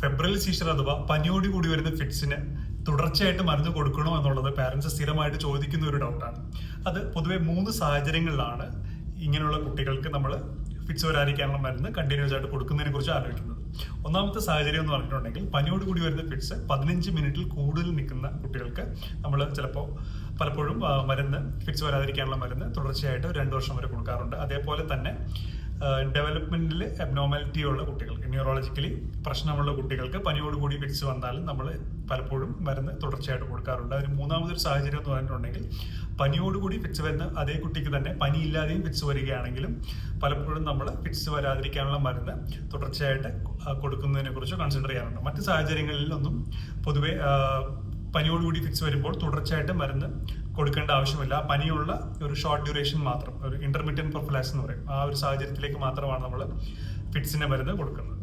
Febrile seizure അഥവാ പനിയോട് കൂടി വരുന്ന ഫിറ്റ്സിന് തുടർച്ചയായിട്ട് മരുന്ന് കൊടുക്കണോ എന്നുള്ളത് പാരന്റ്സ് സ്ഥിരമായിട്ട് ചോദിക്കുന്ന ഒരു ഡൗട്ടാണ് അത് പൊതുവെ മൂന്ന് സാഹചര്യങ്ങളിലാണ് ഇങ്ങനെയുള്ള കുട്ടികൾക്ക് നമ്മൾ ഫിറ്റ്സ് വരാതിരിക്കാനുള്ള മരുന്ന് കണ്ടിന്യൂസ് ആയിട്ട് കൊടുക്കുന്നതിനെ കുറിച്ച് ആലോചിക്കുന്നത്. ഒന്നാമത്തെ സാഹചര്യം എന്ന് പറഞ്ഞിട്ടുണ്ടെങ്കിൽ പനിയോട് കൂടി വരുന്ന ഫിറ്റ്സ് പതിനഞ്ച് മിനിറ്റിൽ കൂടുതൽ നിൽക്കുന്ന കുട്ടികൾക്ക് നമ്മൾ ചിലപ്പോൾ പലപ്പോഴും മരുന്ന് ഫിറ്റ്സ് വരാതിരിക്കാനുള്ള മരുന്ന് തുടർച്ചയായിട്ട് രണ്ട് വർഷം വരെ കൊടുക്കാറുണ്ട്. അതേപോലെ തന്നെ ഡെവലപ്മെന്റിൽ അബ്നോമാലിറ്റി ഉള്ള കുട്ടികൾക്ക് ന്യൂറോളജിക്കലി പ്രശ്നമുള്ള കുട്ടികൾക്ക് പനിയോടുകൂടി പിടിച്ചു വന്നാലും നമ്മൾ പലപ്പോഴും മരുന്ന് തുടർച്ചയായിട്ട് കൊടുക്കാറുണ്ട്. അതിന് മൂന്നാമതൊരു സാഹചര്യം എന്ന് പറഞ്ഞിട്ടുണ്ടെങ്കിൽ പനിയോടുകൂടി ഫിറ്റ്സ് വരുന്ന അതേ കുട്ടിക്ക് തന്നെ പനി ഇല്ലാതെയും ഫിറ്റ്സ് വരികയാണെങ്കിലും പലപ്പോഴും നമ്മൾ ഫിറ്റ്സ് വരാതിരിക്കാനുള്ള മരുന്ന് തുടർച്ചയായിട്ട് കൊടുക്കുന്നതിനെ കുറിച്ച് കൺസിഡർ ചെയ്യാറുണ്ട്. മറ്റ് സാഹചര്യങ്ങളിലൊന്നും പൊതുവെ പനിയോടുകൂടി ഫിക്സ് വരുമ്പോൾ തുടർച്ചയായിട്ട് മരുന്ന് കൊടുക്കേണ്ട ആവശ്യമില്ല. പനിയുള്ള ഒരു ഷോർട്ട് ഡ്യൂറേഷൻ മാത്രം ഒരു ഇന്റർമീഡിയറ്റ് പ്രൊഫിലാക്സ് എന്ന് പറയും. ആ ഒരു സാഹചര്യത്തിലേക്ക് മാത്രമാണ് നമ്മൾ ഫിറ്റ്സിന്റെ മരുന്ന് കൊടുക്കുന്നത്.